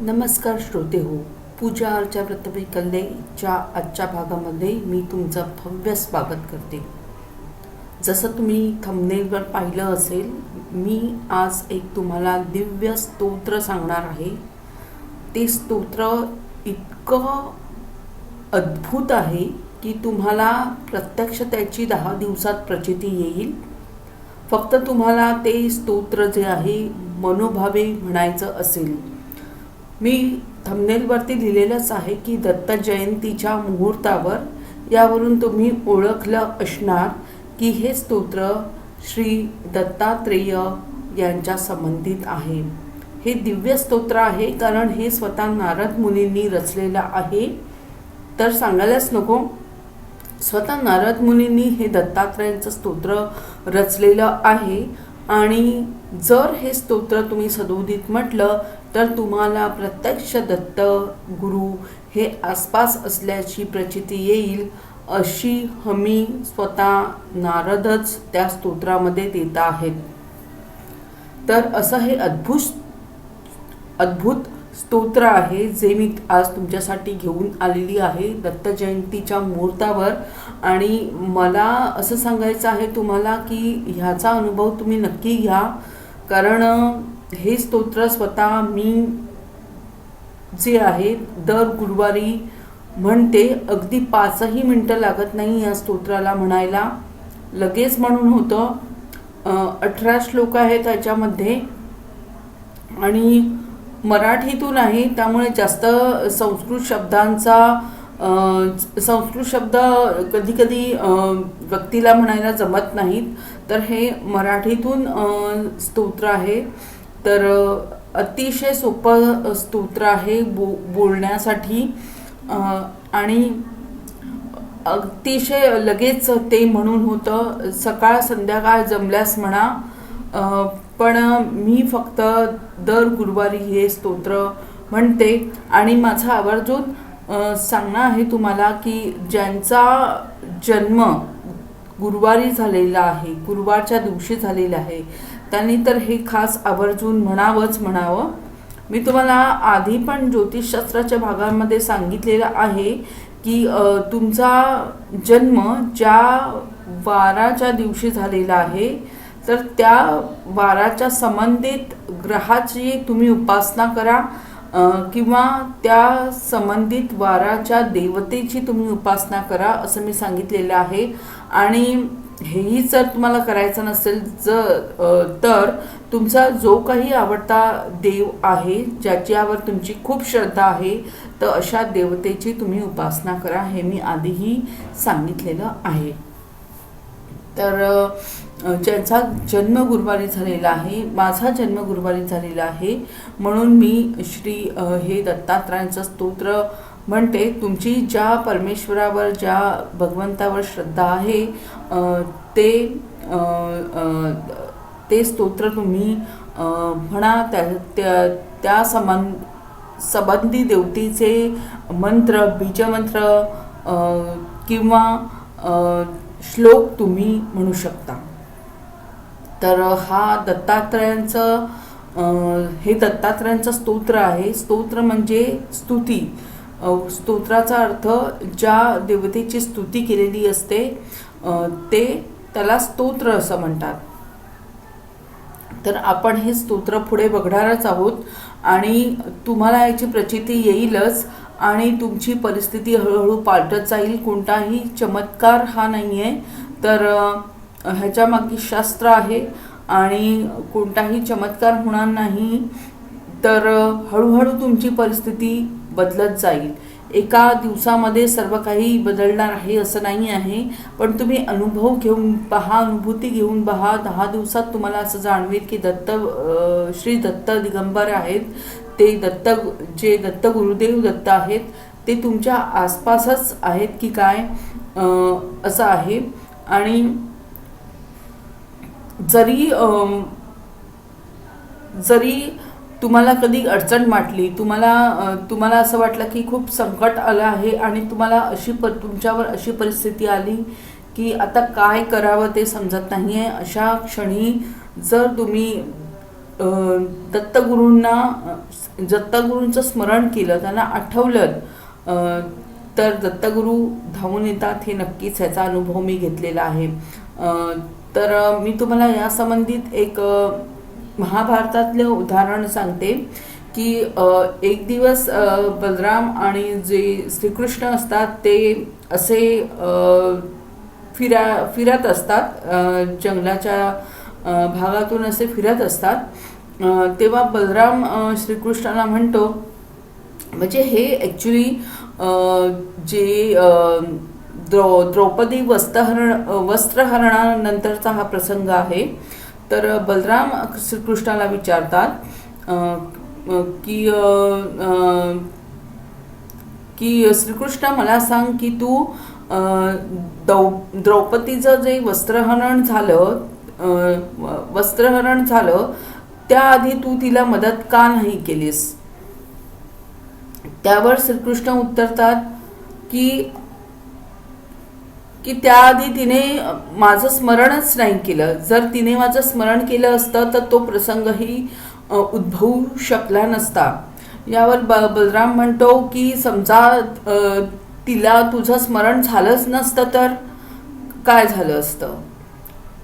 नमस्कार श्रोते हो पूजा अर्चा व्रतमे कल्लेच्या आजच्या भागामध्ये मी तुमचं भव्य स्वागत करते. जसं तुम्ही थंबनेलवर पाहिलं असेल मी आज एक तुम्हाला दिव्य स्तोत्र सांगणार आहे. ते स्तोत्र इतकं अद्भुत आहे की तुम्हाला प्रत्यक्ष त्याची दहा दिवसात प्रचिती येईल. फक्त तुम्हाला ते स्तोत्र जे आहे मनोभावे म्हणायचं असेल. मी थंबनेलवरती लिहिलेलंच आहे की दत्त जयंतीच्या मुहूर्तावर यावरून तुम्ही ओळखलं असणार की हे स्तोत्र श्री दत्तात्रेय यांच्या संबंधित आहे. हे दिव्य स्तोत्र आहे कारण हे स्वतः नारद मुनींनी रचलेलं आहे. तर सांगायलाच नको. स्वतः नारद मुनींनी हे दत्तात्रयांचं स्तोत्र रचलेलं आहे आणि जर हे स्तोत्र तुम्ही सदोदित म्हटलं तर तुम्हाला प्रत्यक्ष दत्त गुरु हे आसपास असल्याची प्रचिती येईल अशी हमी स्वतः नारदच त्या स्तोत्रामध्ये देत आहेत. तर असं हे अद्भुत अद्भुत स्तोत्र आहे जे मी आज तुमच्यासाठी घेऊन आलेली आहे दत्त जयंतीच्या मुहूर्तावर. आणि मला असं सांगायचं आहे तुम्हाला की ह्याचा अनुभव तुम्ही नक्की घ्या. कारण हे स्तोत्र स्वतः मी जे आहे दर गुरुवारी म्हणते अगदी पाचही मिनटं लागत नाही या स्तोत्राला म्हणायला. लगेच म्हणून होतं अठरा श्लोक आहेत त्याच्यामध्ये. आणि मराठीतून आहे त्यामुळे जास्त संस्कृत शब्दांचा संस्कृत शब्द कधी कधी व्यक्तीला म्हणायला जमत नाहीत. तर हे मराठीतून स्तोत्र आहे. तर अतिशय सोपं स्तोत्र आहे बो बोलण्यासाठी. आणि अतिशय लगेच ते म्हणून होतं. सकाळ संध्याकाळ जमल्यास म्हणा. पण मी फक्त दर गुरुवारी हे स्तोत्र म्हणते. आणि माझा आवर्जून सांगणं आहे तुम्हाला की ज्यांचा जन्म गुरुवारी झालेला आहे गुरुवारच्या दिवशी झालेला आहे त्यांनी तर हे खास आवर्जून म्हणावंच म्हणावं. मी तुम्हाला आधी पण ज्योतिषशास्त्राच्या भागांमध्ये सांगितलेलं आहे की तुमचा जन्म ज्या वाराच्या दिवशी झालेला आहे तर त्या वाराच्या संबंधित ग्रहाची तुम्ही उपासना करा किंवा त्या संबंधित वाराच्या देवतेची तुम्ही उपासना करा असं मी सांगितलेलं आहे. आणि हेही जर तुम्हाला करायचं नसेल जर तर तुमचा जो काही आवडता देव आहे ज्याच्यावर तुमची खूप श्रद्धा आहे तर अशा देवतेची तुम्ही उपासना करा हे मी आधीही सांगितलेलं आहे. तर ज्यांचा जन्म गुरुवारी झालेला आहे माझा जन्म गुरुवारी झालेला आहे म्हणून मी श्री हे दत्तात्रयांचं स्तोत्र म्हणते तुमची ज्या परमेश्वरावर ज्या भगवंतावर श्रद्धा आहे ते ते स्तोत्र तुम्ही म्हणा त्या त्या त्या समान संबंधी देवतेचे मंत्र बीजमंत्र किंवा श्लोक तुम्ही म्हणू शकता. तर हा दत्तात्रयांचं हे दत्तात्रयांचं स्तोत्र आहे. स्तोत्र म्हणजे स्तुती. स्तोत्राचा अर्थ ज्या देवतेची स्तुती केलेली असते ते त्याला स्तोत्र असं म्हणतात. तर आपण हे स्तोत्र पुढे बघणारच आहोत आणि तुम्हाला याची प्रचिती येईलच आणि तुमची परिस्थिती हळूहळू पालटत जाईल. कोणताही चमत्कार हा नाही आहे तर ह्याच्यामागे शास्त्र आहे आणि कोणताही चमत्कार होणार नाही. तर हळूहळू तुमची परिस्थिती बदलत जाईल. एका दिवसामध्ये सर्व काही बदलणार आहे असं नाही आहे पण तुम्ही अनुभव घेऊन पहा अनुभूती घेऊन पहा. दहा दिवसात तुम्हाला असं जाणवेल की दत्त श्री दत्त दिगंबर आहेत. ते दत्त जे दत्त गुरुदेव दत्त आहेत ते तुमच्या आसपासच आहेत की काय? असं आहे. आणि जरी जरी तुम्हाला कधी अडचण वाटली? तुम्हाला तुम्हाला असं वाटलं की खूप संकट आलं आहे आणि तुम्हाला अशी प तुमच्यावर अशी परिस्थिती आली की आता काय करावं ते समजत नाही आहे अशा क्षणी जर तुम्ही दत्तगुरूंना दत्तगुरूंचं स्मरण केलं त्यांना आठवलं तर दत्तगुरू धावून येतात हे नक्कीच ह्याचा अनुभव मी घेतलेला आहे. तर मी तुम्हाला या संबंधित एक महाभारतातलं उदाहरण सांगते की एक दिवस बलराम आणि जे श्रीकृष्ण असतात ते असे फिरा फिरत असतात जंगलाच्या भागातून असे फिरत असतात. तेव्हा बलराम श्रीकृष्णाला म्हणतो म्हणजे हे ॲक्च्युली जे द्रौ द्रौपदी वस्त्रहरण वस्त्रहरणानंतरचा हा प्रसंग आहे तर बलराम श्रीकृष्णाला विचारतात की की श्रीकृष्ण मला सांग की तू दौ द्रौपदीचं जे वस्त्रहरण झालं वस्त्रहरण झालं त्याआधी तू तिला मदत का नाही केलीस? त्यावर श्रीकृष्ण उत्तरतात की की त्याआधी तिने माझं स्मरणच नाही केलं. जर तिने माझं स्मरण केलं असतं तर तो प्रसंगही उद्भवू शकला नसता. यावर ब बलराम म्हणतो की समजा तिला तुझं स्मरण झालंच नसतं तर काय झालं असतं?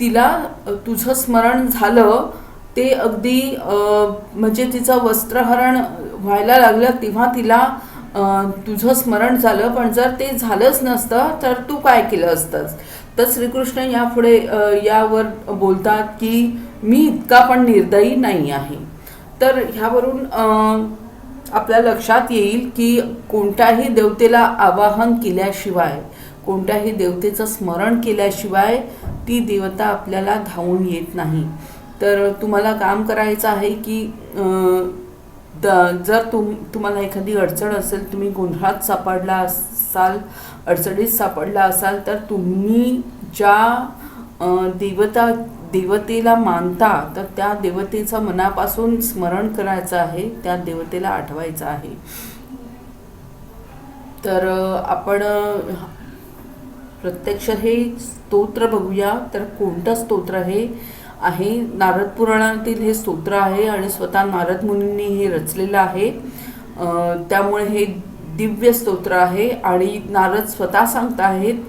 तिला तुझं स्मरण झालं ते अगदी म्हणजे तिचं वस्त्रहरण व्हायला लागलं तेव्हा तिला तुझं स्मरण झालं पण जर ते झालंच नसतं तर तू काय केलं असतंस? तर श्रीकृष्ण यापुढे यावर बोलतात की मी इतका पण निर्दयी नाही आहे. तर ह्यावरून आपल्या लक्षात येईल की कोणत्याही देवतेला आवाहन केल्याशिवाय कोणत्याही देवतेचं स्मरण केल्याशिवाय ती देवता आपल्याला धावून येत नाही. तर तुम्हाला काम करायचं आहे की द जर तुम तुम्हाला एखादी अडचण असेल तुम्ही गोंधळात सापडला असाल अडचणीत सापडला असाल तर तुम्ही ज्या देवता देवतेला मानता तर त्या देवतेचं मनापासून स्मरण करायचं आहे त्या देवतेला आठवायचं आहे. तर आपण प्रत्यक्ष हे स्तोत्र बघूया. तर कोणतं स्तोत्र हे आहे. नारद पुराणातील हे स्तोत्र आहे आणि स्वतः नारद मुनींनी हे रचलेलं आहे. त्यामुळे हे दिव्य स्तोत्र आहे आणि नारद स्वतः सांगत आहेत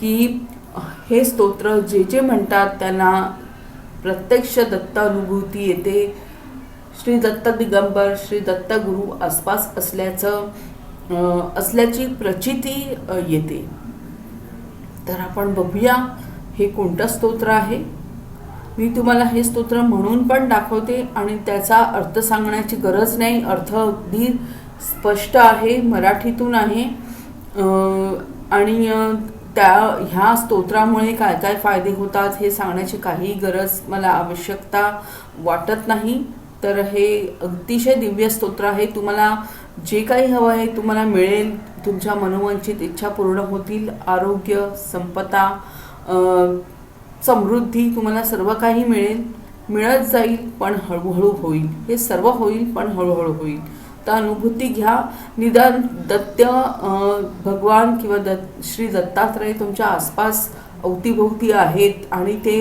की हे स्तोत्र जे जे म्हणतात त्यांना प्रत्यक्ष दत्त अनुभूती येते. श्री दत्त दिगंबर श्री दत्त गुरु आसपास असल्याचं असल्याची प्रचिती येते. तर आपण बघूया हे कोणतं स्तोत्र आहे. मी तुम्हाला हे स्तोत्र म्हणून पण दाखवते आणि त्याचा अर्थ सांगण्याची गरज नाही. अर्थ अगदी स्पष्ट आहे मराठीतून आहे. आणि त्या ह्या स्तोत्रामुळे काय काय फायदे होतात हे सांगण्याची काही गरज मला आवश्यकता वाटत नाही. तर हे अतिशय दिव्य स्तोत्र आहे. तुम्हाला जे काही हवं आहे तुम्हाला मिळेल. तुमच्या मनोवंचित इच्छा पूर्ण होतील. आरोग्य संपदा समृद्धी तुम्हाला सर्व काही मिळेल. मिळत जाईल पण हळूहळू होईल. हे सर्व होईल पण हळूहळू होईल. तर अनुभूती घ्या. निदान दत्त भगवान किंवा दत्त श्री दत्तात्रय तुमच्या आसपास अवतीभोवती आहेत आणि ते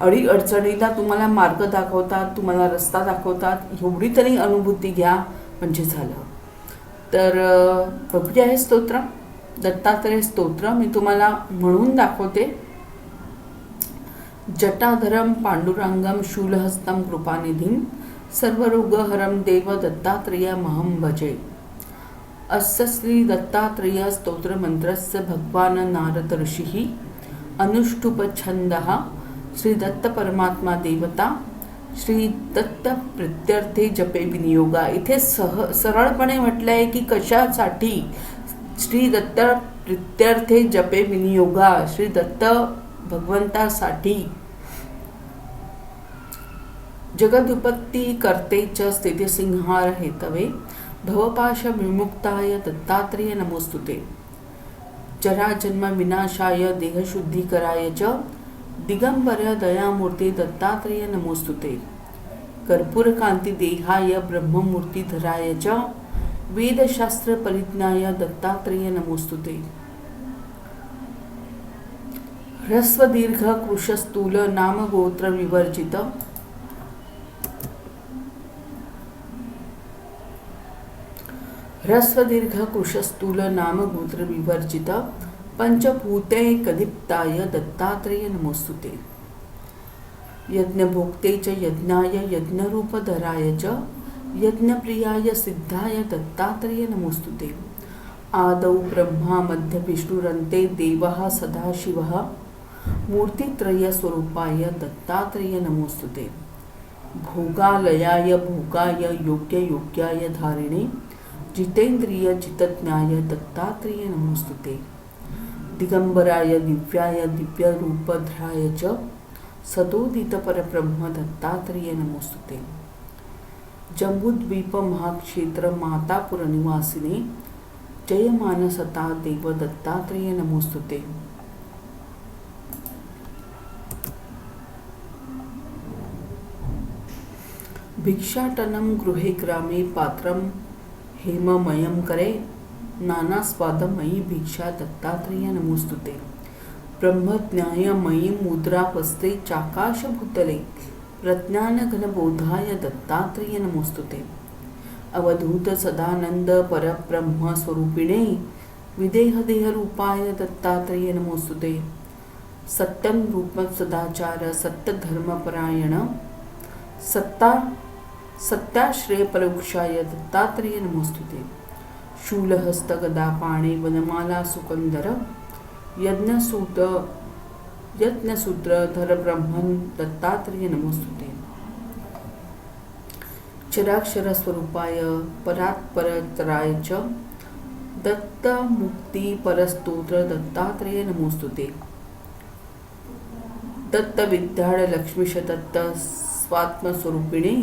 अडी अडचणीला तुम्हाला मार्ग दाखवतात तुम्हाला रस्ता दाखवतात. एवढी तरी अनुभूती घ्या म्हणजे झालं. तर प्रभूजी आहे स्तोत्र दत्तात्रय स्तोत्र मी तुम्हाला म्हणून दाखवते. जटाधरम पांडुरंगम शूलहस्तं कृपानिधिं सर्वरोगहरं देव दत्तात्रेय महम भजे। अस्य श्री दत्तात्रेय स्तोत्रमंत्रस्य भगवान नारद ऋषिः अनुष्टुपछन्दः श्री दत्त परमात्मा देवता श्री दत्त प्रित्यर्थे जपे विनियोगा। इथे सह सरळपणे म्हटलं आहे की कशासाठी श्री दत्त प्रित्यर्थे जपे विनियोगा? श्री दत्त भगवंतासाठी. जगदुपत्ती कर्तेच च स्थितिसिंहार हेतवे भवपाश विमुक्ताय दत्तात्रेय नमोस्तुते. जराजन्म विनाशाय देहशुद्धीकराय च दिगंबर दयामूर्ती दत्तात्रेय नमोस्तुते. कर्पूरकांती देहाय ब्रह्ममूर्तीधराय च वेदशास्त्र परिज्ञाय दत्तात्रेय नमोस्तुते. ह्रस्वदीर्घ कृशस्तूल नामगोत्र विवर्जित ह्रस्वदीर्घ कृशस्तूल नामगोत्र विवर्जित पंचभूते कदीप्ताय दत्तात्रेय नमोस्तुते। यज्ञभोक्ते च यज्ञाय यज्ञरूपधराय च यज्ञप्रियाय सिद्धाय दत्तात्रेय नमोस्तुते। आदौ ब्रह्मा मध्यविष्णुरन्ते देवः सदाशिवः। मूर्तित्रय स्वरूपाय दत्तात्रेय नमोस्तुते। भोगालयाय भोगाय योग्य योग्याय धारिणे जितेंद्रिय जितज्ञाय दत्तात्रेय नमोस्तुते। दिगंबराय दिव्याय दिव्यरूपध्राय च सदोदित परब्रह्म दत्तात्रेय नमोस्तुते। जम्बूद्वीप महाक्षेत्र मातापुरनिवासिने जयमानसता देव दत्तात्रेय नमोस्तुते। भिक्षाटनं गृहे ग्रामे पात्रं हेममयं करे नानास्वादमयी भिक्षा दत्तात्रेय नमोस्तुते। ब्रह्मज्ञायमयी मुद्रापस्ते चाकाशभूतले प्रज्ञानघनबोधाय दत्तात्रेय नमोस्तुते। अवधूत सदानंद परब्रह्मस्वरूपिणे विदेहदेहरूपाय दत्तात्रेय नमोस्तुते। सत्यं रूपं सदाचार सत्यधर्मपरायण सत्ता सत्याश्रयपरोक्षाय दत्तात्रेय नमोस्तुते शूलहस्तगदा पाणे वनमाला सुकंदर यज्ञसूत यज्ञसूत्रधर ब्रह्मन दत्तात्रेय नमोस्तुते चराक्षरस्वरूपाय परात्परतराय च दत्तमुक्तिपरस्तोत्र दत्तात्रेय नमोस्तुते दत्तविद्याड लक्ष्मीश दत्त स्वात्मस्वरूपिणी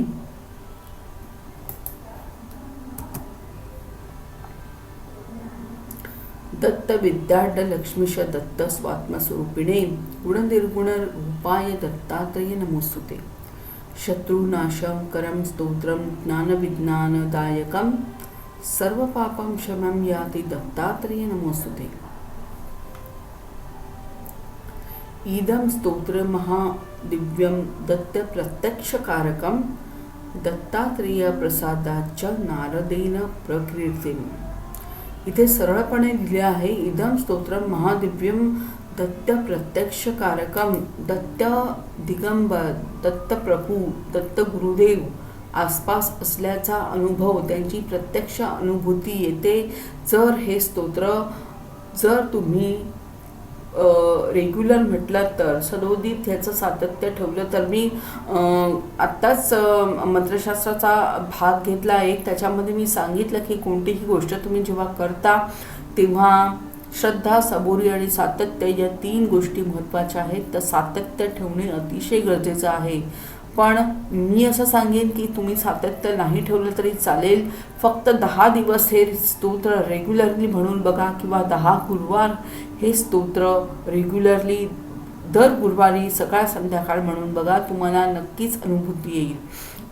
दत्त विद्याढ लक्ष्मीश दत्त स्वात्मस्वरूपिणे गुणनिर्गुण रूपाय दत्तात्रय नमोस्तुते शत्रुनाशं करं स्तोत्रं ज्ञानविज्ञानदायकं सर्वपापं शमं याति दत्तात्रेय नमोस्तुते इदं स्तोत्र महादिव्यं दत्तप्रत्यक्षकारकं दत्तात्रेयप्रसादाच्च नारदेन प्रकीर्तिम्। इथे सरळपणे लिहिले आहे इदम स्तोत्र महादिव्यम दत्त प्रत्यक्ष कारकम दत्त दिगंबर दत्त प्रभू दत्त गुरुदेव आसपास असल्याचा अनुभव त्यांची प्रत्यक्ष अनुभूती येते. जर हे स्तोत्र जर तुम्ही रेग्युलर म्हटलं तर सदोदित ह्याचं सातत्य ठेवलं तर मी आत्ताच मंत्रशास्त्राचा भाग घेतला आहे. त्याच्यामध्ये मी सांगितलं की कोणतीही गोष्ट तुम्ही जेव्हा करता तेव्हा श्रद्धा सबुरी आणि सातत्य या तीन गोष्टी महत्त्वाच्या आहेत. तर सातत्य ठेवणे अतिशय गरजेचं आहे. पण मी असं सांगेन की तुम्ही सातत्य नाही ठेवलं तरी चालेल. फक्त दहा दिवस हे स्तोत्र रेग्युलरली म्हणून बघा किंवा दहा गुरुवार हे स्तोत्र रेग्युलरली दर गुरुवारी सकाळ संध्याकाळ म्हणून बघा तुम्हाला नक्कीच अनुभूती येईल.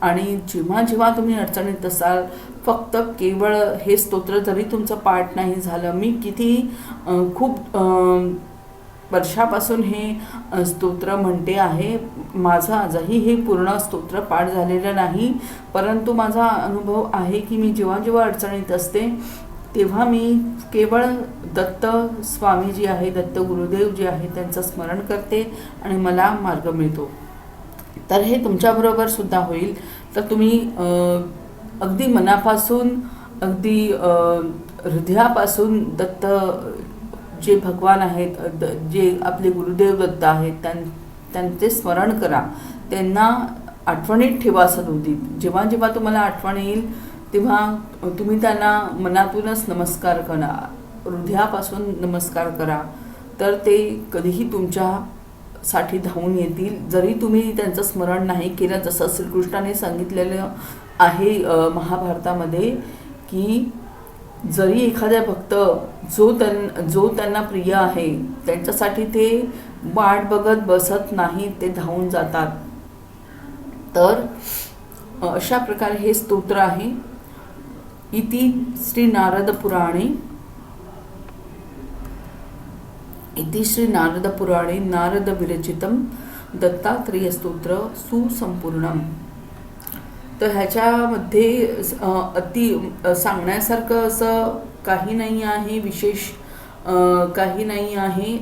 आणि जेव्हा जेव्हा तुम्ही अडचणीत असाल फक्त केवळ हे स्तोत्र जरी तुमचं पाठ नाही झालं मी किती खूप वर्षापासून हे स्तोत्र म्हणते आहे. माझं आजही हे पूर्ण स्तोत्र पाठ झालेलं नाही. परंतु माझा अनुभव आहे की मी जेव्हा जेव्हा अडचणीत असते तेव्हा मी केवळ दत्त स्वामी जी आहे दत्त गुरुदेव जे आहे त्यांचं स्मरण करते आणि मला मार्ग मिळतो. तर हे तुमच्याबरोबर सुद्धा होईल. तर तुम्ही अगदी मनापासून अगदी हृदयापासून दत्त जे भगवान आहेत द जे आपले गुरुदेव दत्त आहेत त्यां त्यांचे स्मरण करा. त्यांना आठवणीत ठेवा सदोदित जेव्हा जेव्हा तुम्हाला आठवण येईल तेव्हा तुम्ही त्यांना मनातूनच नमस्कार करा. हृदयापासून नमस्कार करा. तर ते कधीही तुमच्यासाठी धावून येतील. जरी तुम्ही त्यांचं स्मरण नाही केलं जसं श्रीकृष्णाने सांगितलेलं आहे महाभारतामध्ये की जरी एखाद्या भक्त जो त्यां जो त्यांना प्रिय आहे त्यांच्यासाठी ते वाट बघत बसत नाही ते धावून जातात. तर अशा प्रकारे हे स्तोत्र आहे. इति श्री नारद पुराणे इति श्री नारद पुराणे नारद विरचितं दत्तात्रेय स्तोत्र सुसंपूर्णम तर ह्याच्यामध्ये अति सांगण्यासारखं असं काही नाही आहे विशेष काही नाही आहे.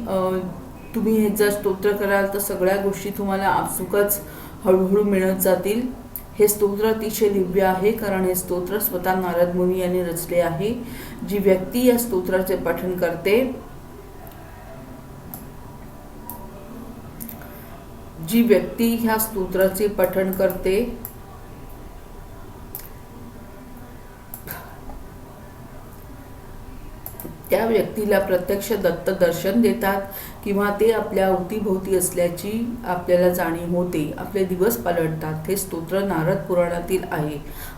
तुम्ही हे जर स्तोत्र कराल तर सगळ्या गोष्टी तुम्हाला आपसुकच हळूहळू मिळत जातील. हे स्तोत्र अतिशय दिव्य आहे कारण हे स्तोत्र स्वतः नारद मुनी यांनी रचले आहे जी व्यक्ती या स्तोत्राचे पठण करते. जी व्यक्ती ह्या स्तोत्राचे पठण करते त्या व्यक्तीला प्रत्यक्ष दत्त दर्शन देतात किंवा ते आपल्या अवतीभोवती असल्याची आपल्याला जाणीव होते. आपले दिवस पालटतात. हे स्तोत्र नारद पुराणातील आहे.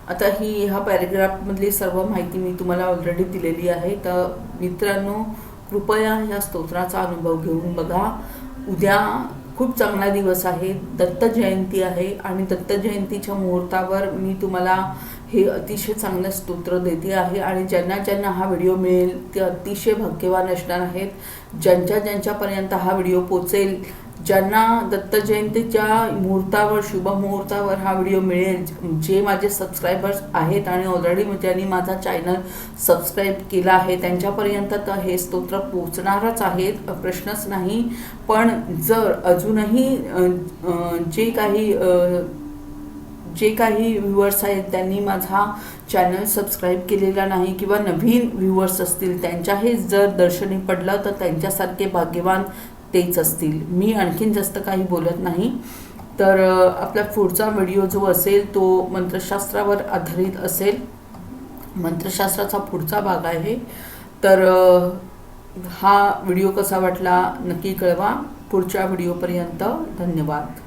आता ही ह्या पॅरेग्राफमधली सर्व माहिती मी तुम्हाला ऑलरेडी दिलेली आहे. तर मित्रांनो कृपया ह्या स्तोत्राचा अनुभव घेऊन बघा. उद्या खूप चांगला दिवस आहे. दत्त जयंती आहे आणि दत्त जयंतीच्या मुहूर्तावर मी तुम्हाला हे अतिशय चांगलं स्तोत्र देते आहे आणि ज्यांना ज्यांना हा व्हिडिओ मिळेल ते अतिशय भाग्यवान असणार आहेत. ज्यांच्या ज्यांच्यापर्यंत हा व्हिडिओ पोचेल ज्यांना दत्त जयंतीच्या मुहूर्तावर शुभ मुहूर्तावर हा व्हिडिओ मिळेल जे माझे सबस्क्रायबर्स आहेत आणि ऑलरेडी म्हणजे ज्यांनी माझा चॅनल सबस्क्राईब केला आहे त्यांच्यापर्यंत तर हे स्तोत्र पोचणारच आहेत प्रश्नच नाही. पण जर अजूनही जे काही जे काही व्ह्युअर्स आहेत त्यांनी माझा चॅनल सबस्क्राईब केलेला नाही किंवा नवीन व्ह्युअर्स असतील त्यांच्याही जर दर्शनी पडलं तर त्यांच्यासारखे भाग्यवान तेच असतील. मी आणखीन जास्त काही बोलत नाही. तर आपला पुढचा व्हिडिओ जो असेल तो मंत्रशास्त्रावर आधारित असेल. मंत्रशास्त्राचा पुढचा भाग आहे. तर हा व्हिडिओ कसा वाटला नक्की कळवा. पुढच्या व्हिडिओपर्यंत धन्यवाद.